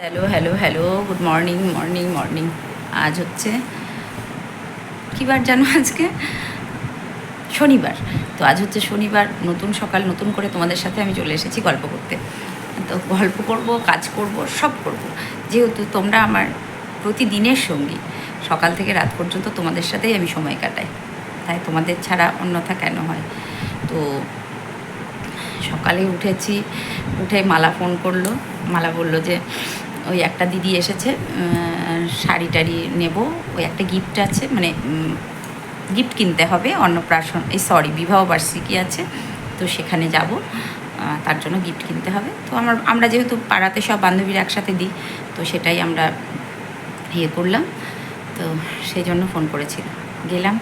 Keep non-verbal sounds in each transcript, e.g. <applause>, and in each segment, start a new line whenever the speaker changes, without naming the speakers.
Hello hello hello good morning morning morning আজ হচ্ছে কী বার জানো আজকে? শনিবার। তো আজ হচ্ছে শনিবার, নতুন সকাল, নতুন করে তোমাদের সাথে আমি চলে এসেছি গল্প করতে। তো গল্প করব, কাজ করব, সব করব। যেহেতু তোমরা আমার প্রতিদিনের সঙ্গী, সকাল থেকে রাত পর্যন্ত তোমাদের সাথেই আমি সময় কাটাই। তাই তোমাদের ছাড়া অন্যথা কেন হয়? তো সকালে উঠেছি, উঠে মালা ফোন করল। মালা বলল যে ওই একটা দিদি এসেছে শাড়ি টাড়ি নেব। ওই একটা গিফট আছে মানে গিফট কিনতে হবে, অন্নপ্রাশন, এই সরি বিবাহ বার্ষিকী আছে, তো সেখানে যাব তার জন্য গিফট কিনতে হবে। তো আমার, আমরা যেহেতু পাড়াতে সব বান্ধবীরা একসাথে দিই, তো সেটাই আমরা ইয়ে করলাম। তো সেই জন্য ফোন করেছিল। গেলাম,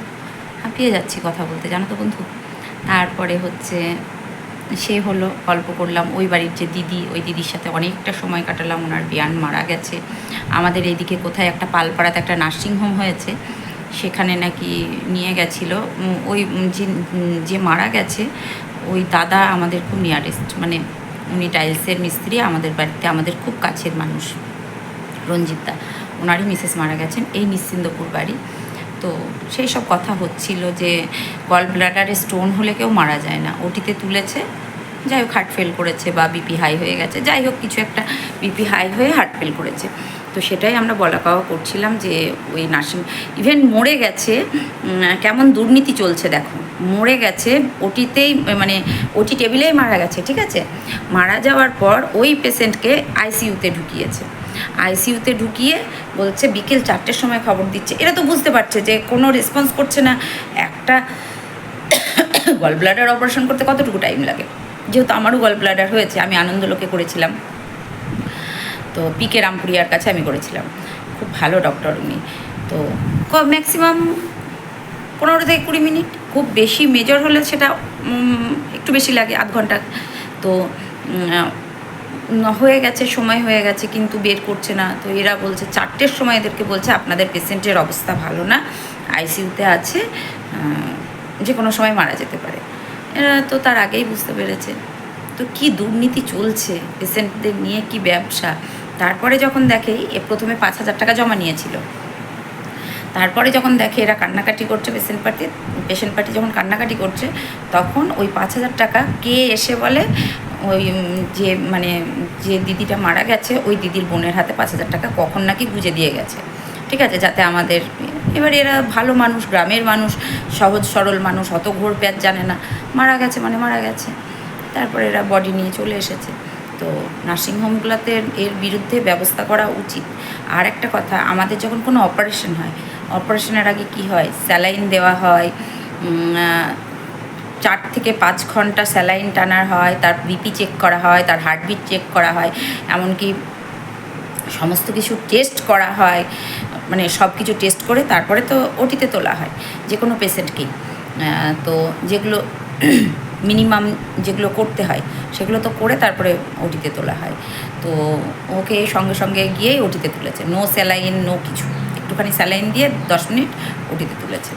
হাঁপিয়ে যাচ্ছি কথা বলতে, জানো তো বন্ধু? তারপরে হচ্ছে সে হলো, গল্প করলাম, ওই বাড়ির যে দিদি, ওই দিদির সাথে অনেকটা সময় কাটালাম, ওনার বিয়ান মারা গেছে। আমাদের এইদিকে কোথায় একটা পালপাড়াতে একটা নার্সিংহোম হয়েছে, সেখানে নাকি নিয়ে গেছিল। ওই যে মারা গেছে, ওই দাদা আমাদের খুব নিয়ারেস্ট মানে উনি টাইলসের মিস্ত্রি, আমাদের বাড়িতে, আমাদের খুব কাছের মানুষ, রঞ্জিত দা, ওনারই মিসেস মারা গেছেন, এই নিশ্চিন্দপুর বাড়ি। তো সেই সব কথা হচ্ছিল যে গল ব্লাডারে স্টোন হলে কেউ মারা যায় না। ওটিতে তুলেছে, যাই হোক হার্ট ফেল করেছে বা বিপি হাই হয়ে গেছে, যাই হোক কিছু একটা বিপি হাই হয়ে হার্ট ফেল করেছে। তো সেটাই আমরা বলা পাওয়া করছিলাম যে ওই নার্সিং ইভেন মরে গেছে কেমন দুর্নীতি চলছে দেখো। মরে গেছে, ওটিতেই মানে ওটি টেবিলেই মারা গেছে, ঠিক আছে? মারা যাওয়ার পর ওই পেশেন্টকে আইসিইউতে ঢুকিয়েছে। আইসিইউতে ঢুকিয়ে বলছে বিকেল চারটের সময় খবর দিচ্ছে। এরা তো বুঝতে পারছে যে কোনো রেসপন্স করছে না। একটা গল ব্লাডার অপারেশন করতে কতটুকু টাইম লাগে? যেহেতু আমারও গল ব্লাডার হয়েছে, আমি আনন্দলোকে করেছিলাম। তো পিকে রামপুরিয়ার কাছে আমি করেছিলাম। খুব ভালো ডক্টর উনি। তো ম্যাক্সিমাম পনেরো থেকে কুড়ি মিনিট, খুব বেশি মেজর হলে সেটা একটু বেশি লাগে, আধ ঘণ্টা। তো হয়ে গেছে, সময় হয়ে গেছে, কিন্তু বের করছে না। তো এরা বলছে, চারটের সময় এদেরকে বলছে, আপনাদের পেশেন্টের অবস্থা ভালো না, আইসিইউতে আছে যে কোনো সময় মারা যেতে পারে। এরা তো তার আগেই বুঝতে পেরেছে। তো কি দুর্নীতি চলছে? পেশেন্টদের নিয়ে কি ব্যবসা? তারপরে যখন দেখে, এ প্রথমে পাঁচ হাজার টাকা জমা নিয়েছিল। তারপরে যখন দেখে এরা কান্নাকাটি করছে পেশেন্ট পার্টি পেশেন্ট পার্টি যখন কান্নাকাটি করছে, তখন ওই পাঁচ হাজার টাকা কে এসে বলে ওই যে মানে যে দিদিটা মারা গেছে, ওই দিদির বোনের হাতে পাঁচ হাজার টাকা কখন নাকি গুজে দিয়ে গেছে। ঠিক আছে? যাতে আমাদের, এবার এরা ভালো মানুষ, গ্রামের মানুষ, সহজ সরল মানুষ, অত ঘোর প্যাচ জানে না। মারা গেছে মানে মারা গেছে। তারপরে এরা বডি নিয়ে চলে এসেছে। তো নার্সিংহোমগুলোতে এর বিরুদ্ধে ব্যবস্থা করা উচিত। আর একটা কথা, আমাদের যখন কোনো অপারেশন হয় অপারেশনের আগে কি হয়? স্যালাইন দেওয়া হয় চার থেকে পাঁচ ঘণ্টা স্যালাইন টানার হয়, তার বিপি চেক করা হয়, তার হার্টবিট চেক করা হয়, এমনকি সমস্ত কিছু টেস্ট করা হয় মানে সব কিছু টেস্ট করে তারপরে তো ওটিতে তোলা হয় যে কোনো পেশেন্টকেই তো যেগুলো <clears throat> মিনিমাম যেগুলো করতে হয়, সেগুলো তো করে তারপরে ওটিতে তোলা হয়। তো ওকে সঙ্গে সঙ্গে গিয়েই ওটিতে তুলেছে। নো স্যালাইন নো কিছু। একটুখানি স্যালাইন দিয়ে দশ মিনিট ওটিতে তুলেছে।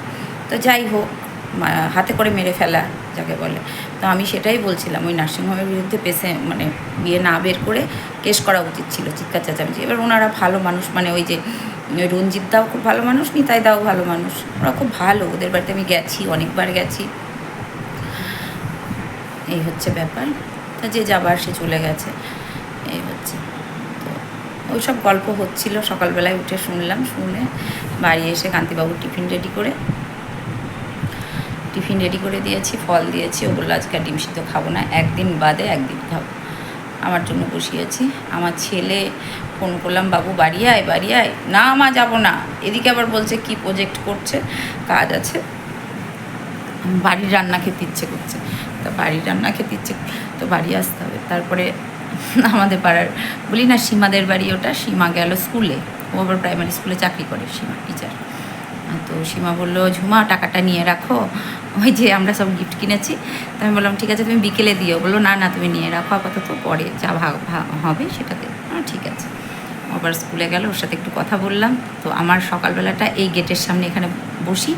তো যাই হোক হাতে করে মেরে ফেলা যাকে বলে। তো আমি সেটাই বলছিলাম, ওই নার্সিংহোমের বিরুদ্ধে পেশে মানে বিয়ে না বের করে কেস করা উচিত ছিল চিৎকার চেঁচামেচি। এবার ওনারা ভালো মানুষ মানে ওই যে রঞ্জিত দাও খুব ভালো মানুষ, নিতাই দাও ভালো মানুষ। ওরা খুব ভালো, ওদের বাড়িতে আমি গেছি, অনেকবার গেছি। এই হচ্ছে ব্যাপার। তা যে যাবার, সে চলে গেছে। এই হচ্ছে। তো ওই সব গল্প হচ্ছিল, সকালবেলায় উঠে শুনলাম, শুনে বাড়ি এসে কান্তিবাবু টিফিন রেডি করে টিফিন রেডি করে দিয়েছি, ফল দিয়েছি ও আজকে ডিম সিদ্ধ খাব না, একদিন বাদে একদিন খাব। আমার জন্য বসিয়েছি। আমার ছেলে ফোন করলাম, বাবু, বাড়ি আয় বাড়ি আয়। না মা, যাব না। এদিকে আবার বলছে, কি প্রজেক্ট করছে? কাজ আছে। বাড়ির রান্না খেতে ইচ্ছে করছে। তো বাড়ির রান্না খেতে ইচ্ছে তো বাড়ি আসতে হবে। তারপরে আমাদের পাড়ার, বলি না সীমাদের বাড়ি ওটা, সীমা গেল স্কুলে। ও আবার প্রাইমারি স্কুলে চাকরি করে, সীমা টিচার তো সীমা বলল, ঝুমা, টাকাটা নিয়ে রাখো। ওই যে আমরা সব গিফট কিনেছি। তো আমি বললাম, ঠিক আছে, তুমি বিকেলে দিও। বলল, না না, তুমি নিয়ে রাখো, আপাতত পরে যা ভাগ হবে সেটাতে। ঠিক আছে। আবার স্কুলে গেল, ওর সাথে একটু কথা বললাম। তো আমার সকালবেলাটা এই গেটের সামনে এখানে বসি।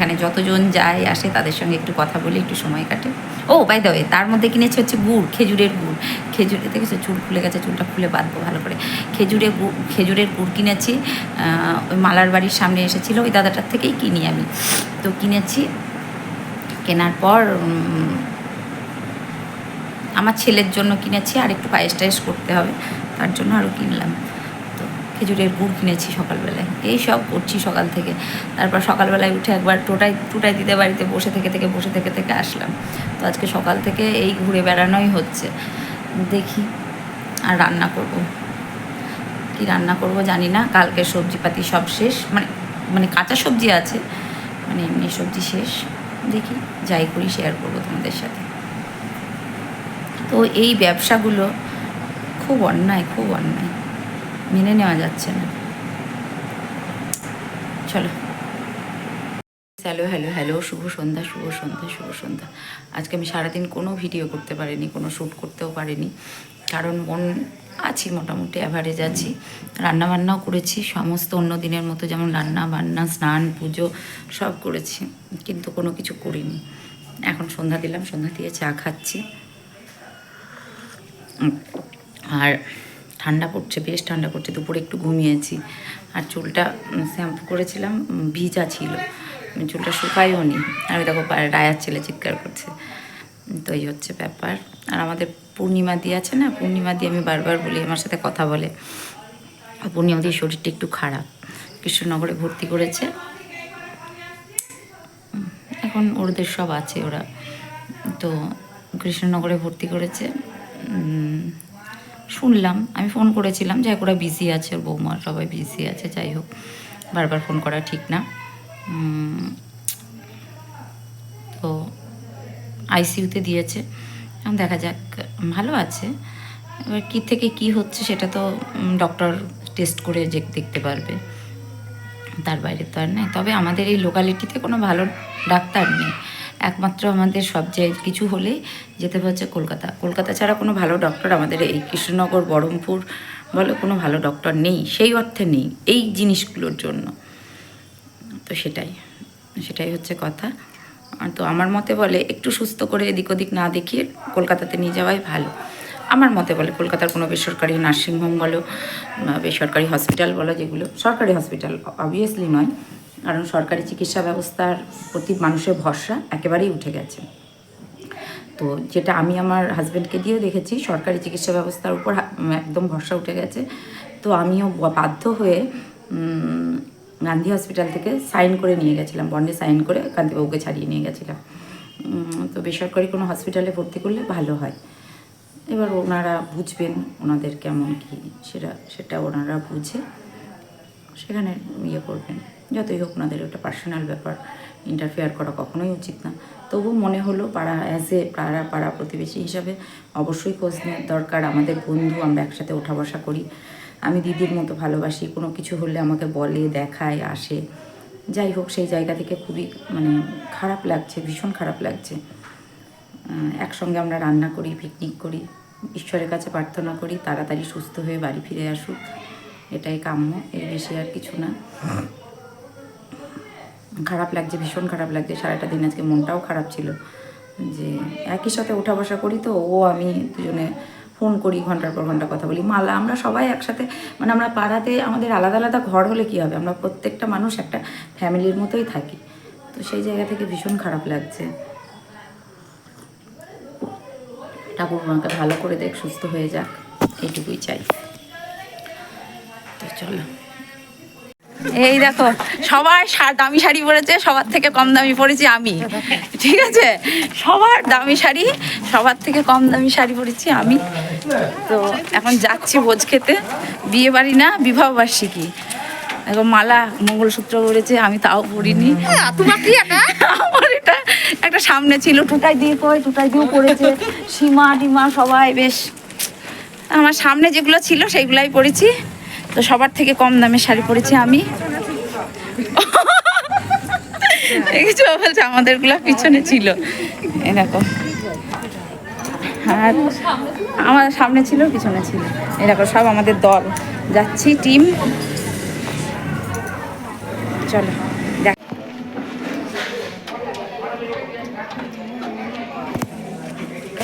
এখানে যতজন যায়, আসে, তাদের সঙ্গে একটু কথা বলে, একটু সময় কাটে। ও বাই দেবে তার মধ্যে কিনেছে হচ্ছে গুড়, খেজুরের গুড়। খেজুরে, দেখেছ? চুল খুলে গেছে, চুলটা খুলে বাঁধবো ভালো করে। খেজুরের গুড় খেজুরের গুড় কিনেছি ওই মালার বাড়ির সামনে এসেছিল, ওই দাদাটার থেকেই কিনি আমি। তো কিনেছি, কেনার পর আমার ছেলের জন্য কিনেছি, আর একটু পায়েস টায়েস করতে হবে, তার জন্য আরও কিনলাম। খেজুরের গুড় কিনেছি সকালবেলায়। এই সব করছি সকাল থেকে। তারপর সকালবেলায় উঠে একবার টোটাই টুটাই দিতে বাড়িতে বসে থেকে থেকে, বসে থেকে থেকে আসলাম। তো আজকে সকাল থেকে এই ঘুরে বেড়ানোই হচ্ছে। দেখি আর রান্না করব। কি রান্না করব জানি না। কালকে সবজিপাতি সব শেষ। মানে মানে কাঁচা সবজি আছে মানে এমনি সবজি শেষ। দেখি, যাই করি শেয়ার করব তোমাদের সাথে। তো এই ব্যবসাগুলো খুব অন্যায় খুব অন্যায়। মেনে নেওয়া যাচ্ছে না। চলো। হ্যালো হ্যালো হ্যালো, শুভ সন্ধ্যা শুভ সন্ধ্যা শুভ সন্ধ্যা। আজকে আমি সারাদিন কোনো ভিডিও করতে পারিনি, কোনো শ্যুট করতেও পারিনি। কারণ মন আছি মোটামুটি অ্যাভারেজ আছি। রান্না বান্নাও করেছি, সমস্ত অন্য দিনের মতো যেমন রান্না, বান্না, স্নান, পুজো সব করেছি, কিন্তু কোনো কিছু করিনি। এখন সন্ধ্যা দিলাম, সন্ধ্যা দিয়ে চা খাচ্ছি। আর ঠান্ডা পড়ছে, বেশ ঠান্ডা পড়ছে, দুপুরে একটু ঘুমিয়েছি। আর চুলটা শ্যাম্পু করেছিলাম ভিজা ছিল। চুলটা শুকায়ও নি। আর ওই দেখো রায়ার ছেলে চিৎকার করছে। তো এই হচ্ছে ব্যাপার। আর আমাদের পূর্ণিমা দিয়ে আছে না? পূর্ণিমা দিয়ে আমি বারবার বলি, আমার সাথে কথা বলে। পূর্ণিমা দিয়ে শরীরটা একটু খারাপ। কৃষ্ণনগরে ভর্তি করেছে। এখন ওদের সব আছে ওরা। তো কৃষ্ণনগরে ভর্তি করেছে। শুনলাম, আমি ফোন করেছিলাম হোক ওরা বিজি আছে, ওর বৌমা সবাই বিজি আছে, যাই হোক, বারবার ফোন করা ঠিক না। তো আইসিইউতে দিয়েছে। এখন দেখা যাক, ভালো আছে। এবার কী থেকে কি হচ্ছে সেটা তো ডক্টর টেস্ট করে যে দেখতে পারবে। তার বাইরে তো আর নেই। তবে আমাদের এই লোকালিটিতে কোনো ভালো ডাক্তার নেই। একমাত্র আমাদের সব জায়গায় কিছু হলে যেতে হচ্ছে কলকাতা। কলকাতা ছাড়া কোনো ভালো ডক্টর আমাদের এই কৃষ্ণনগর বহরমপুর বলে কোনো ভালো ডক্টর নেই, সেই অর্থে নেই, এই জিনিসগুলোর জন্য। তো সেটাই সেটাই হচ্ছে কথা। তো আমার মতে বলে একটু সুস্থ করে এদিক ওদিক না দেখিয়ে কলকাতাতে নিয়ে যাওয়াই ভালো। আমার মতে বলে কলকাতার কোনো বেসরকারি নার্সিংহোম বলো বেসরকারি হসপিটাল বলো যেগুলো, সরকারি হসপিটাল অবভিয়াসলি নয়। কারণ সরকারি চিকিৎসা ব্যবস্থার প্রতি মানুষের ভরসা একেবারেই উঠে গেছে। তো যেটা আমি আমার হাজব্যান্ডকে দিয়েও দেখেছি, সরকারি চিকিৎসা ব্যবস্থার উপর একদম ভরসা উঠে গেছে। তো আমিও বাধ্য হয়ে গান্ধী হসপিটাল থেকে সাইন করে নিয়ে গেছিলাম বন্ডে সাইন করে কান্তিবাবুকে ছাড়িয়ে নিয়ে গেছিলাম। তো বেসরকারি কোনো হসপিটালে ভর্তি করলে ভালো হয়। এবার ওনারা বুঝবেন ওনাদের কেমন কি, সেটা সেটা ওনারা বুঝে সেখানে ইয়ে করবেন। যতই হোক ওনাদের ওটা পার্সোনাল ব্যাপার ইন্টারফেয়ার করা কখনোই উচিত না। তবু মনে হলো পাড়া অ্যাজ এ পাড়া পাড়া প্রতিবেশী হিসাবে অবশ্যই খোঁজ নেওয়ার দরকার। আমাদের বন্ধু, আমরা একসাথে ওঠা বসা করি। আমি দিদির মতো ভালোবাসি। কোনো কিছু হলে আমাকে বলে, দেখায়, আসে। যাই হোক, সেই জায়গা থেকে খুবই মানে খারাপ লাগছে, ভীষণ খারাপ লাগছে। একসঙ্গে আমরা রান্না করি পিকনিক করি, ঈশ্বরের কাছে প্রার্থনা করি, তাড়াতাড়ি সুস্থ হয়ে বাড়ি ফিরে আসুক। এটাই কাম্য, এর বেশি আর কিছু না। খারাপ লাগছে, ভীষণ খারাপ লাগছে। সারাটা দিন আজকে মনটাও খারাপ ছিল। যে একই সাথে ওঠা বসা করি তো, ও, আমি দুজনে ফোন করি, ঘণ্টার পর ঘণ্টা কথা বলি। মালা, আমরা সবাই একসাথে মানে আমরা পাড়াতে, আমাদের আলাদা আলাদা ঘর হলে কী হবে? আমরা প্রত্যেকটা মানুষ একটা ফ্যামিলির মতোই থাকি। তো সেই জায়গা থেকে ভীষণ খারাপ লাগছে। ঠাকুর মাকে ভালো করে দেখ, সুস্থ হয়ে যাক। এইটুকুই চাই। তো চলো। এই দেখো সবাই দামি শাড়ি পরেছে সবার থেকে কম দামি পরেছি আমি। ঠিক আছে? সবার দামি শাড়ি সবার থেকে কম দামি শাড়ি পরেছি আমি। তো এখন যাচ্ছি ভোজ খেতে। বিয়ে বাড়ি না বিবাহ বার্ষিকী এখন মালা মঙ্গলসূত্র পরেছে আমি তাও পরিনি। আমার এটা একটা সামনে ছিল টুটাই দিয়ে কই টুটাই দিয়েও পড়েছে সীমা টিমা সবাই বেশ। আমার সামনে যেগুলো ছিল সেইগুলাই পরেছি। তো সবার থেকে কম দামে শাড়ি পরেছি আমি। কিছু বলছে আমাদেরগুলো পিছনে ছিল। এরকম আর আমার সামনে ছিল, পিছনে ছিল। এরকম সব আমাদের দল। যাচ্ছি, টিম। চলো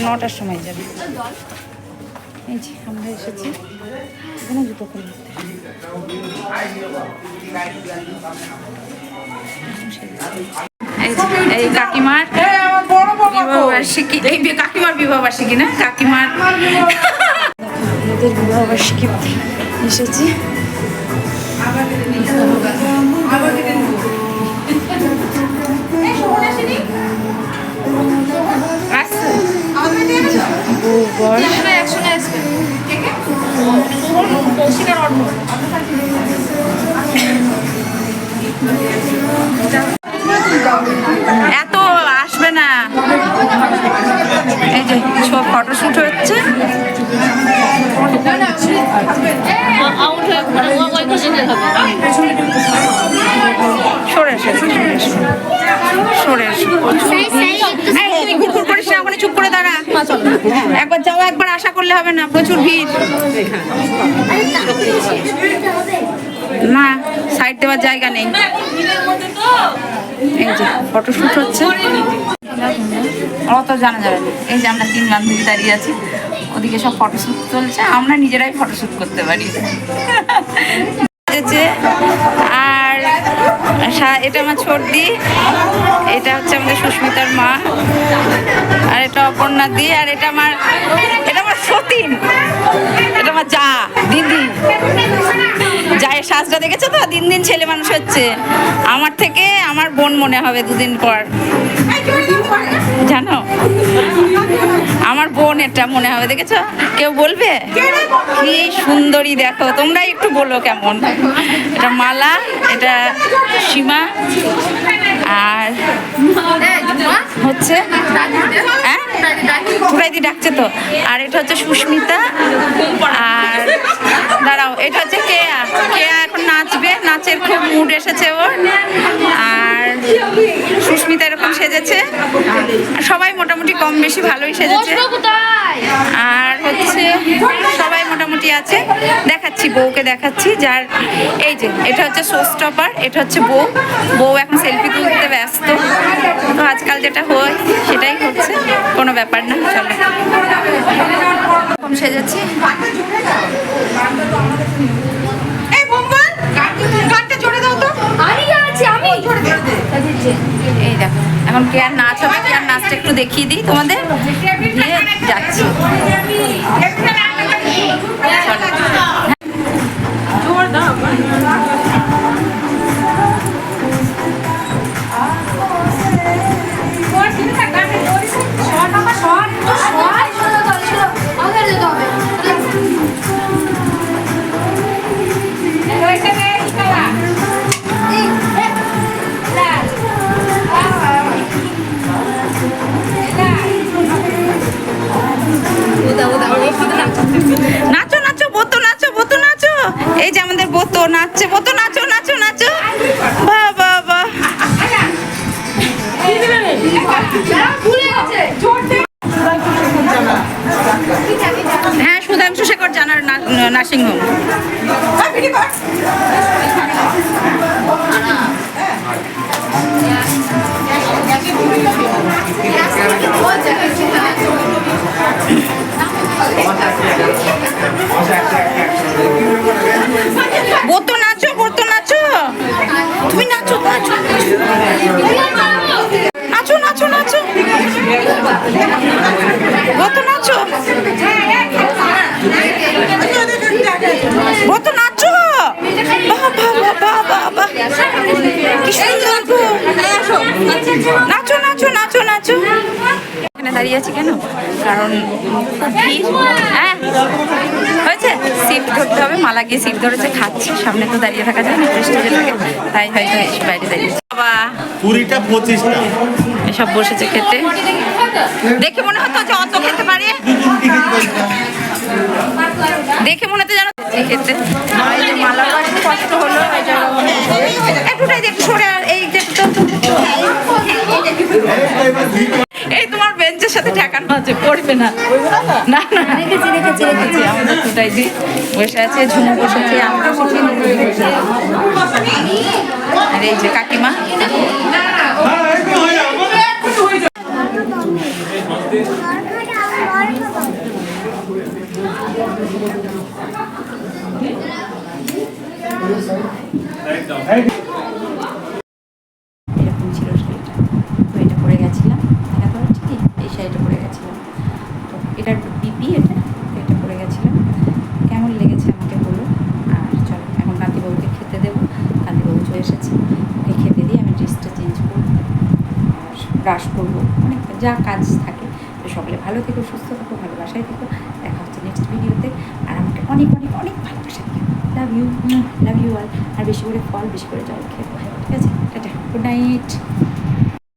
নটার সময় যাবে। এই যে, আমরা এসেছি। এখানে জুতো খুলতে এই কাকিমার বিবাহবার্ষিকী এই কাকিমার বিবাহবার্ষিকী না? কাকিমার আমাদের বিবাহবার্ষিকী এসেছি। আসছে। এত আসবে না। এই যে সব ফটোশুট হচ্ছে।
আউট হয়ে
সরে চুপ করে দাঁড়া। একবার যাও, একবার আশা করলে হবে না, প্রচুর ভিড়। না সাইড দেওয়ার জায়গা নেই। এই যে ফটোশুট হচ্ছে। অত জানা যাবে না। এই যে আমরা তিন বান্ধবী দাঁড়িয়ে আছি, ওদিকে সব ফটোশুট চলছে, আমরা নিজেরাই ফটোশুট করতে পারি। আর এটা আমার ছর্দি এটা হচ্ছে আমাদের সুস্মিতার মা, আর এটা অপর্ণা দি, আর এটা আমার এটা আমার সতীন, এটা আমার যা, দিদি। যায়ের সাজটা দেখেছ তো? দিন দিন ছেলে মানুষ হচ্ছে। আমার থেকে আমার বোন মনে হবে দুদিন পর। জানো? আমার বোন এটা মনে হবে, দেখেছ? কেউ বলবে? কি সুন্দরী, দেখো। তোমরা একটু বলো কেমন। এটা মালা, এটা সীমা আর হচ্ছে হ্যাঁ? ফুরাইদি ডাকছে তো। আর এটা হচ্ছে সুস্মিতা। আর দাঁড়াও এটা হচ্ছে কেয়া। কেয়া এখন নাচবে নাচের খুব মুড এসেছে ওর। আর সুস্মিতা এরকম সেজেছে। আর সবাই মোটামুটি কম বেশি ভালোই সেজেছে। আর হচ্ছে আছে। দেখাচ্ছি বউকে দেখাচ্ছি যার এই যে এটা হচ্ছে শো স্টপার এটা হচ্ছে বউ। বউ এখন সেলফি তুলতে ব্যস্ত। তো আজকাল যেটা হয় সেটাই হচ্ছে কোনো ব্যাপার না চলো। সেজেছি। এই দেখো এখন কেয়ার নাচ হবে কে আর নাচটা একটু দেখিয়ে দিই তোমাদের? যাচ্ছি। নাচছে বোতো নাচো নাচো নাচো। বাহ বাহ বাহ হ্যাঁ সুধাংশু শেখর জানার নার্সিং হোম। বোতো দাঁড়িয়ে আছি কেন? কারণ খুব ভিড় হ্যাঁ হয়েছে। সিট ধরতে হবে মালা গিয়ে সিট ধরেছে খাচ্ছে সামনে তো দাঁড়িয়ে থাকা যায় না প্রেস্টিজে লাগে। তাই হয়তো এসে বাইরে দাঁড়িয়ে বাবা।
কুড়িটা পঁচিশটা।
এসব বসেছে খেতে। দেখে মনে হতো যে অত খেতে পারে। দেখে মনে হতো যেন খেতে। মালা কষ্ট হলো একটুটাই দেখ সরে আর এই যে একটু এই তোমার বেঞ্চের সাথে ঠেকানো আছে পড়বে না। না না। রেখেছি রেখেছি রেখেছি আমরা দুটাই দিই বসে আছে ঝুমু বসেছে আমরা বসে আর এই যে কাকিমা এরকম ছিল শাড়িটা তো এটা পরে গেছিলাম দেখা করা ঠিক এই শাড়িটা পরে গেছিলাম তো এটার বিপি এটা তো এটা পরে গেছিলাম কেমন লেগেছে আমাকে বলো আর চলো এখন কান্তিবাবুকে খেতে দেবো কান্তিবাবু চলে এসেছে ওকে খেতে দিয়ে আমি ড্রেসটা চেঞ্জ করব আর ব্রাশ করব। অনেক যা কাজ থাকে। তো সকলে ভালো থেকো, সুস্থ থেকো, ভালোবাসায় থেকো। দেখা হচ্ছে নেক্সট ভিডিওতে আর আমাকে অনেক অনেক অনেক ভালোবাসা দিও। Love you love you all আর বেশি করে ফল, বেশি করে জল খেয়ে ঠিক আছে? Tata good night